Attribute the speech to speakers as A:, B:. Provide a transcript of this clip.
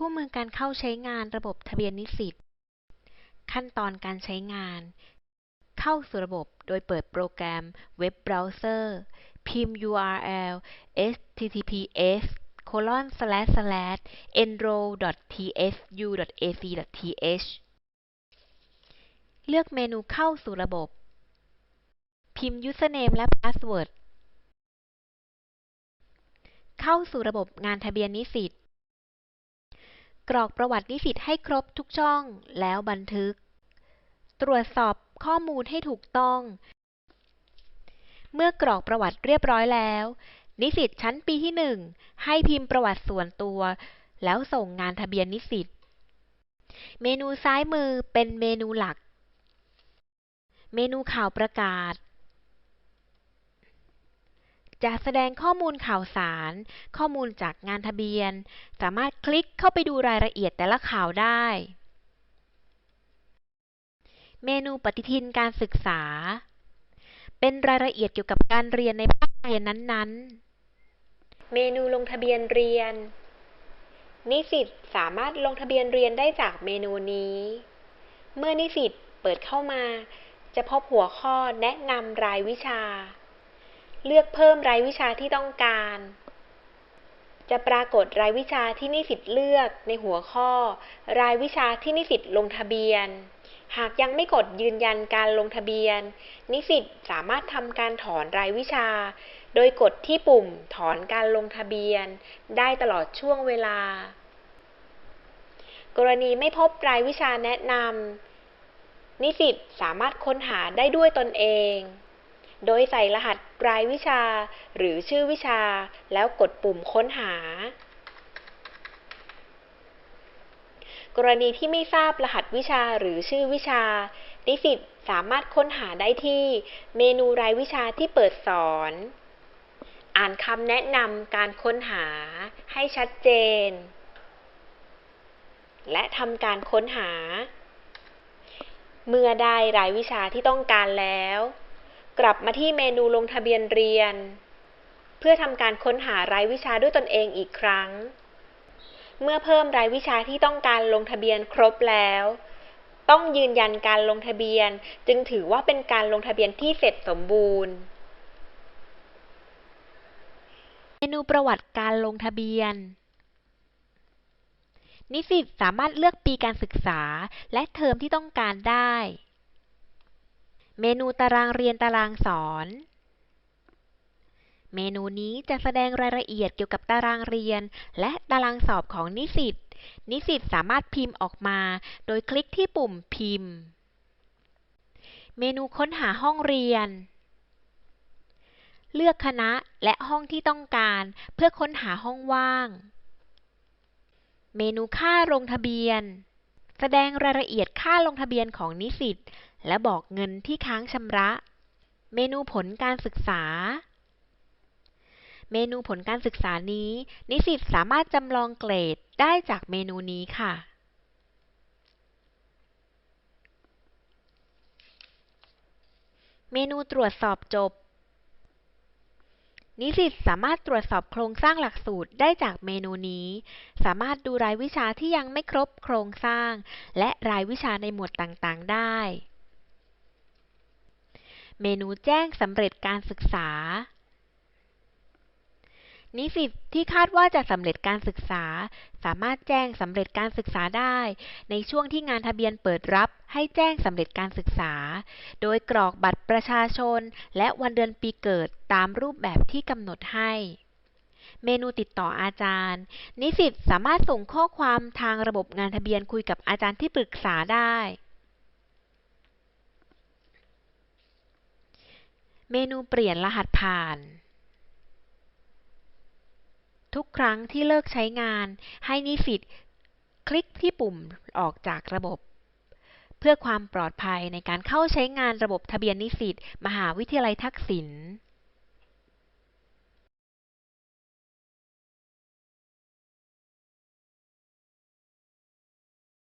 A: คู่มือการเข้าใช้งานระบบทะเบียนนิสิต ขั้นตอนการใช้งาน เข้าสู่ระบบโดยเปิดโปรแกรมเว็บเบราว์เซอร์ พิมพ์ URL https enroll.tsu.ac.th เลือกเมนูเข้าสู่ระบบ พิมพ์ Username และ Password เข้าสู่ระบบงานทะเบียนนิสิต กรอกประวัตินิสิตให้ครบทุกช่องแล้วบันทึก ตรวจสอบข้อมูลให้ถูกต้อง เมื่อกรอกประวัติเรียบร้อยแล้ว นิสิตชั้นปีที่ 1 ให้พิมพ์ประวัติส่วนตัว แล้วส่งงานทะเบียนนิสิต เมนูซ้ายมือเป็นเมนูหลัก เมนูข่าวประกาศ จะแสดงข้อมูลข่าวสาร ข้อมูลจากงานทะเบียน สามารถคลิกเข้าไปดูรายละเอียดแต่ละข่าวได้ เมนูปฏิทินการศึกษา เป็นรายละเอียดเกี่ยวกับการเรียนในภาคเรียนนั้นๆ เมนูลงทะเบียนเรียน นิสิตสามารถลงทะเบียนเรียนได้จากเมนูนี้ เมื่อนิสิตเปิดเข้ามา จะพบหัวข้อแนะนำรายวิชา เลือกเพิ่มรายวิชาที่ต้องการ จะปรากฏรายวิชาที่นิสิตเลือกในหัวข้อ รายวิชาที่นิสิตลงทะเบียน หากยังไม่กดยืนยันการลงทะเบียน นิสิตสามารถทำการถอนรายวิชา โดยกดที่ปุ่มถอนการลงทะเบียน ได้ตลอดช่วงเวลา กรณีไม่พบรายวิชาแนะนำนิสิตสามารถค้นหาได้ด้วยตนเอง โดยใส่รหัสรายวิชา หรือชื่อวิชา แล้วกดปุ่มค้นหา กรณีที่ไม่ทราบรหัสวิชาหรือชื่อวิชา นิสิตสามารถค้นหาได้ที่ เมนูรายวิชาที่เปิดสอน อ่านคำแนะนำการค้นหาให้ชัดเจน และทำการค้นหาเมื่อได้รายวิชาที่ต้องการแล้ว กลับมาที่เมนูลงทะเบียนเรียน เพื่อทำการค้นหารายวิชาด้วยตนเองอีกครั้ง เมื่อเพิ่มรายวิชาที่ต้องการลงทะเบียนครบแล้ว ต้องยืนยันการลงทะเบียน จึงถือว่าเป็นการลงทะเบียนที่เสร็จสมบูรณ์ เมนูประวัติการลงทะเบียนนิสิตสามารถเลือกปีการศึกษาและเทอมที่ต้องการได้ เมนูตารางเรียนตารางสอน เมนูนี้จะแสดงรายละเอียดเกี่ยวกับตารางเรียน และตารางสอบของนิสิต นิสิตสามารถพิมพ์ออกมา โดยคลิกที่ปุ่มพิมพ์ เมนูค้นหาห้องเรียน เลือกคณะและห้องที่ต้องการเพื่อค้นหาห้องว่าง เมนูค่าลงทะเบียน แสดงรายละเอียดค่าลงทะเบียนของนิสิต และบอกเงินที่ค้างชำระ เมนูผลการศึกษา เมนูผลการศึกษานี้ นิสิตสามารถจำลองเกรดได้จากเมนูนี้ค่ะเมนูตรวจสอบจบ นิสิตสามารถตรวจสอบโครงสร้างหลักสูตรได้จากเมนูนี้ สามารถดูรายวิชาที่ยังไม่ครบโครงสร้าง และรายวิชาในหมวดต่างๆ ได้ เมนูแจ้งสำเร็จการศึกษา นิสิตที่คาดว่าจะสำเร็จการศึกษา สามารถแจ้งสำเร็จการศึกษาได้ ในช่วงที่งานทะเบียนเปิดรับให้แจ้งสำเร็จการศึกษา โดยกรอกบัตรประชาชน และวันเดือนปีเกิดตามรูปแบบที่กำหนดให้เมนูติดต่ออาจารย์ นิสิตสามารถส่งข้อความทางระบบงานทะเบียนคุยกับอาจารย์ที่ปรึกษาได้ เมนูเปลี่ยนรหัสผ่าน ทุกครั้งที่เลิกใช้งาน ให้นิสิตคลิกที่ปุ่มออกจากระบบ เพื่อความปลอดภัยในการเข้าใช้งานระบบทะเบียนนิสิตมหาวิทยาลัยทักษิณ